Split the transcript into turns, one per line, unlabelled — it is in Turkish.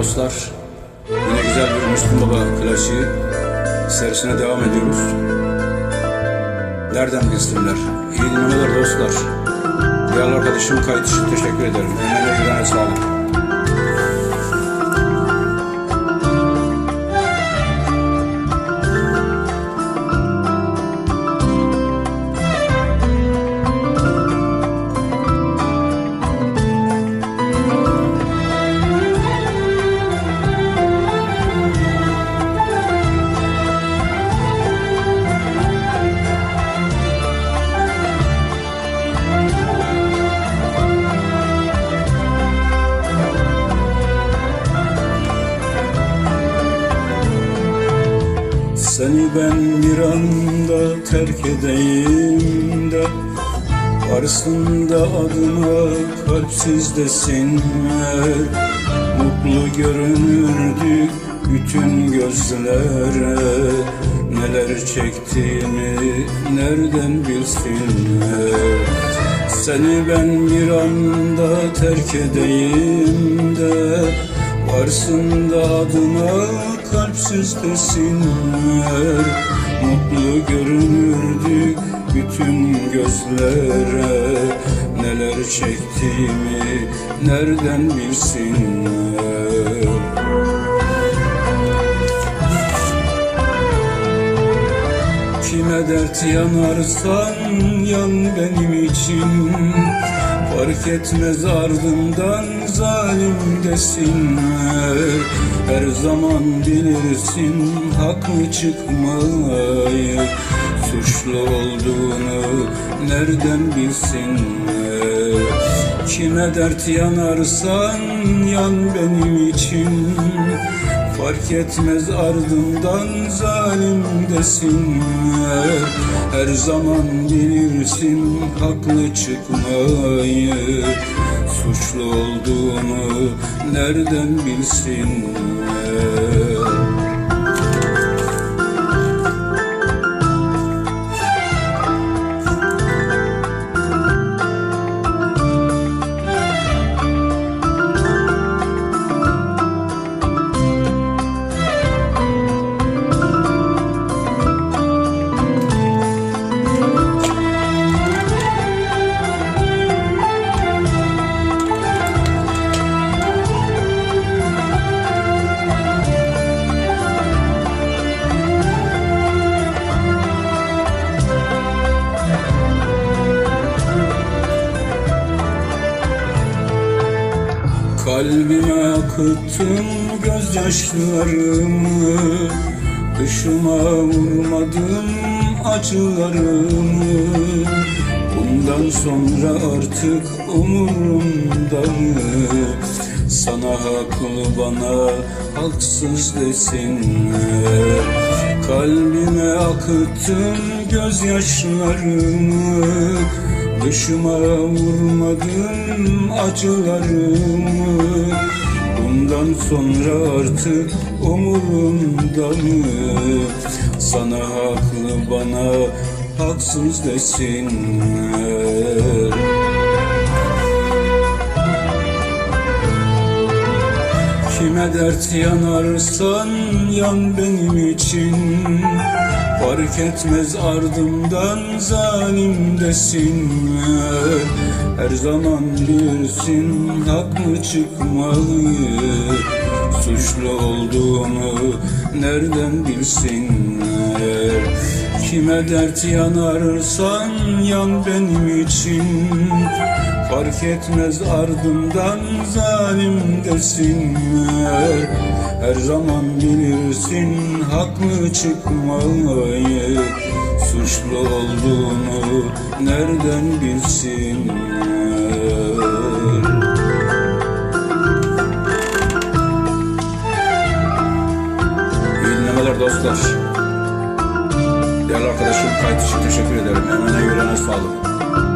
dostlar. Yine güzel bir Müslüm Baba klasiği serisine devam ediyoruz. Nereden bilsinler? İyi dinlemeler dostlar. Değerli arkadaşım kayıt için teşekkür ederim. Emeğine yüreğine sağlık. Seni ben bir anda terk edeyim de Varsın da adına kalpsiz desinler Mutlu görünürdük bütün gözlere. Neler çektiğimi nereden bilsinler Seni ben bir anda terk edeyim de Varsın da adına kalpsiz desinler. Mutlu görünürdük bütün gözlere. Neler çektiğimi nereden bilsinler? Kime dert yanarsan yan benim için Fark etmez ardından zalim desinler Her zaman bilirsin haklı çıkmayı. Suçlu olduğunu nereden bilsinler Kime dert yanarsan yan benim için Fark etmez ardından zalim desinler Her zaman bilirsin haklı çıkmayı. Suçlu olduğunu nereden bilsinler Kalbime akıttın gözyaşlarımı. Dışıma vurmadım acılarımı. Bundan sonra artık umurumda mı? Sana haklı bana haksız desinler Kalbime akıttın gözyaşlarımı Dışıma vurmadım acılarımı. Bundan sonra artık umurumda mı? Sana haklı bana haksız desinler Kime dert yanarsan yan benim için. Fark etmez ardımdan zalim desinler Her zaman bilirsin haklı çıkmayı Suçlu olduğunu nereden bilsinler Kime dert yanarsan yan benim için. Fark etmez ardımdan zalim desinler Her zaman bilirsin haklı çıkmayı Suçlu olduğunu nereden bilsinler arkadaşım kayıt için teşekkür ederim. Emeğine yüreğine sağlık.